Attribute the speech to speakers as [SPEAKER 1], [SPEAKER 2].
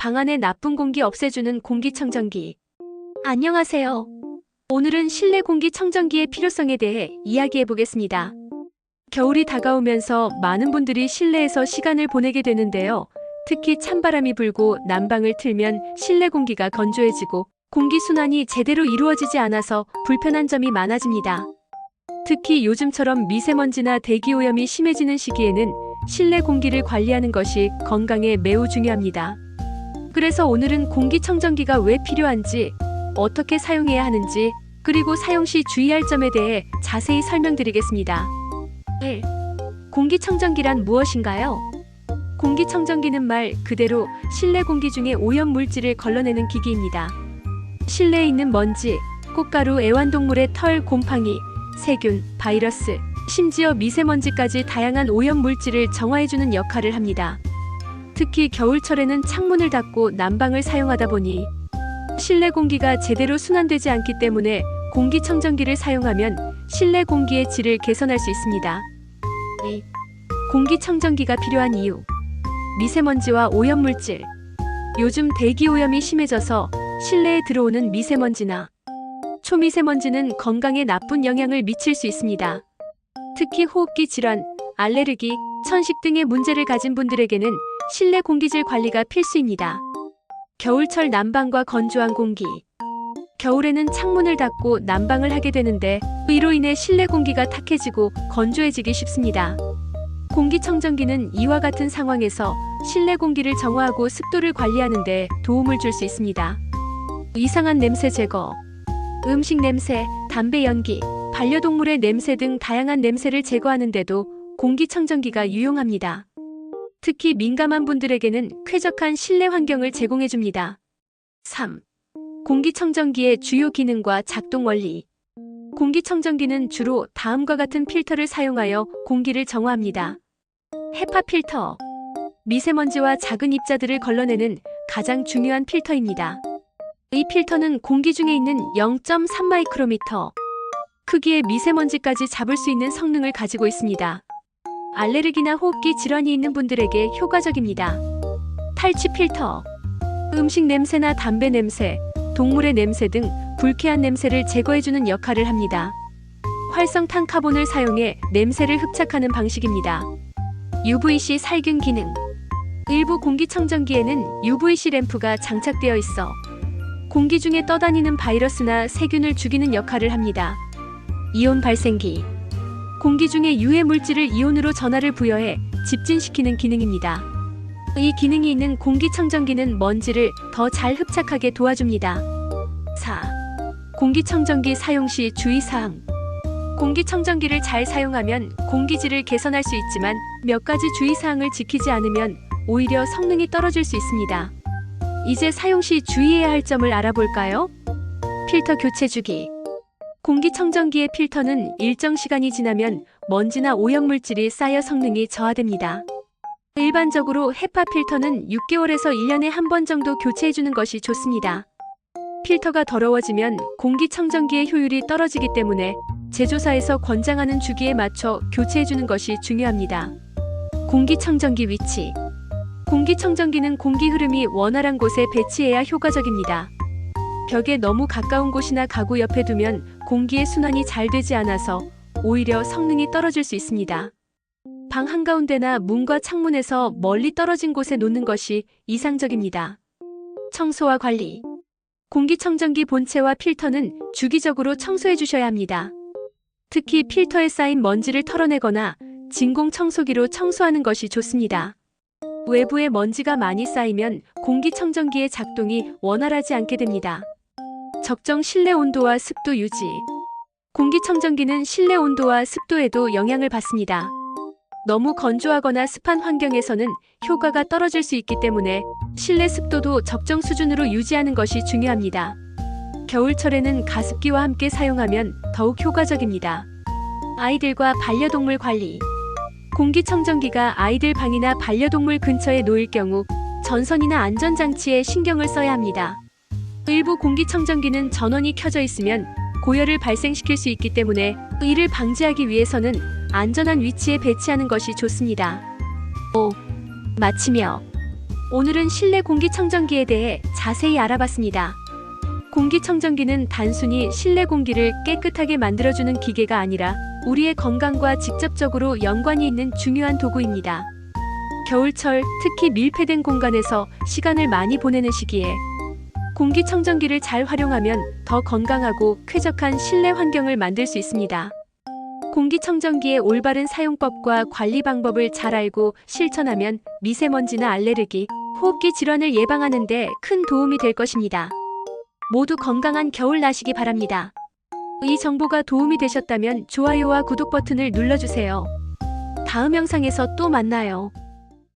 [SPEAKER 1] 방 안의 나쁜 공기 없애주는 공기청정기. 안녕하세요. 오늘은 실내 공기청정기의 필요성에 대해 이야기해 보겠습니다. 겨울이 다가오면서 많은 분들이 실내에서 시간을 보내게 되는데요. 특히 찬바람이 불고 난방을 틀면 실내 공기가 건조해지고 공기순환이 제대로 이루어지지 않아서 불편한 점이 많아집니다. 특히 요즘처럼 미세먼지나 대기오염이 심해지는 시기에는 실내 공기를 관리하는 것이 건강에 매우 중요합니다. 그래서 오늘은 공기청정기가 왜 필요한지, 어떻게 사용해야 하는지, 그리고 사용 시 주의할 점에 대해 자세히 설명드리겠습니다. 1. 공기청정기란 무엇인가요? 공기청정기는 말 그대로 실내 공기 중에 오염 물질을 걸러내는 기기입니다. 실내에 있는 먼지, 꽃가루, 애완동물의 털, 곰팡이, 세균, 바이러스, 심지어 미세먼지까지 다양한 오염 물질을 정화해주는 역할을 합니다. 특히 겨울철에는 창문을 닫고 난방을 사용하다 보니 실내 공기가 제대로 순환되지 않기 때문에 공기청정기를 사용하면 실내 공기의 질을 개선할 수 있습니다. 2. 공기청정기가 필요한 이유 미세먼지와 오염물질 요즘 대기오염이 심해져서 실내에 들어오는 미세먼지나 초미세먼지는 건강에 나쁜 영향을 미칠 수 있습니다. 특히 호흡기 질환, 알레르기, 천식 등의 문제를 가진 분들에게는 실내 공기질 관리가 필수입니다. 겨울철 난방과 건조한 공기. 겨울에는 창문을 닫고 난방을 하게 되는데 이로 인해 실내 공기가 탁해지고 건조해지기 쉽습니다. 공기청정기는 이와 같은 상황에서 실내 공기를 정화하고 습도를 관리하는 데 도움을 줄 수 있습니다. 이상한 냄새 제거, 음식 냄새, 담배 연기, 반려동물의 냄새 등 다양한 냄새를 제거하는데도 공기청정기가 유용합니다. 특히 민감한 분들에게는 쾌적한 실내 환경을 제공해 줍니다. 3. 공기청정기의 주요 기능과 작동 원리. 공기청정기는 주로 다음과 같은 필터를 사용하여 공기를 정화합니다. 헤파 필터. 미세먼지와 작은 입자들을 걸러내는 가장 중요한 필터입니다. 이 필터는 공기 중에 있는 0.3 마이크로미터 크기의 미세먼지까지 잡을 수 있는 성능을 가지고 있습니다. 알레르기나 호흡기 질환이 있는 분들에게 효과적입니다. 탈취 필터. 음식 냄새나 담배 냄새, 동물의 냄새 등 불쾌한 냄새를 제거해주는 역할을 합니다. 활성탄 카본을 사용해 냄새를 흡착하는 방식입니다. UVC 살균 기능. 일부 공기청정기에는 UVC 램프가 장착되어 있어 공기 중에 떠다니는 바이러스나 세균을 죽이는 역할을 합니다. 이온 발생기. 공기 중에 유해 물질을 이온으로 전하를 부여해 집진시키는 기능입니다. 이 기능이 있는 공기청정기는 먼지를 더 잘 흡착하게 도와줍니다. 4. 공기청정기 사용 시 주의사항. 공기청정기를 잘 사용하면 공기질을 개선할 수 있지만 몇 가지 주의사항을 지키지 않으면 오히려 성능이 떨어질 수 있습니다. 이제 사용 시 주의해야 할 점을 알아볼까요? 필터 교체 주기. 공기청정기의 필터는 일정 시간이 지나면 먼지나 오염물질이 쌓여 성능이 저하됩니다. 일반적으로 헤파 필터는 6개월에서 1년에 한 번 정도 교체해주는 것이 좋습니다. 필터가 더러워지면 공기청정기의 효율이 떨어지기 때문에 제조사에서 권장하는 주기에 맞춰 교체해주는 것이 중요합니다. 공기청정기 위치. 공기청정기는 공기 흐름이 원활한 곳에 배치해야 효과적입니다. 벽에 너무 가까운 곳이나 가구 옆에 두면 공기의 순환이 잘 되지 않아서 오히려 성능이 떨어질 수 있습니다. 방 한가운데나 문과 창문에서 멀리 떨어진 곳에 놓는 것이 이상적입니다. 청소와 관리. 공기청정기 본체와 필터는 주기적으로 청소해 주셔야 합니다. 특히 필터에 쌓인 먼지를 털어내거나 진공 청소기로 청소하는 것이 좋습니다. 외부에 먼지가 많이 쌓이면 공기청정기의 작동이 원활하지 않게 됩니다. 적정 실내 온도와 습도 유지. 공기청정기는 실내 온도와 습도에도 영향을 받습니다. 너무 건조하거나 습한 환경에서는 효과가 떨어질 수 있기 때문에 실내 습도도 적정 수준으로 유지하는 것이 중요합니다. 겨울철에는 가습기와 함께 사용하면 더욱 효과적입니다. 아이들과 반려동물 관리. 공기청정기가 아이들 방이나 반려동물 근처에 놓일 경우 전선이나 안전장치에 신경을 써야 합니다. 일부 공기청정기는 전원이 켜져 있으면 고열을 발생시킬 수 있기 때문에 이를 방지하기 위해서는 안전한 위치에 배치하는 것이 좋습니다. 5. 마치며 오늘은 실내 공기청정기에 대해 자세히 알아봤습니다. 공기청정기는 단순히 실내 공기를 깨끗하게 만들어주는 기계가 아니라 우리의 건강과 직접적으로 연관이 있는 중요한 도구입니다. 겨울철 특히 밀폐된 공간에서 시간을 많이 보내는 시기에 공기청정기를 잘 활용하면 더 건강하고 쾌적한 실내 환경을 만들 수 있습니다. 공기청정기의 올바른 사용법과 관리 방법을 잘 알고 실천하면 미세먼지나 알레르기, 호흡기 질환을 예방하는 데 큰 도움이 될 것입니다. 모두 건강한 겨울 나시기 바랍니다. 이 정보가 도움이 되셨다면 좋아요와 구독 버튼을 눌러주세요. 다음 영상에서 또 만나요.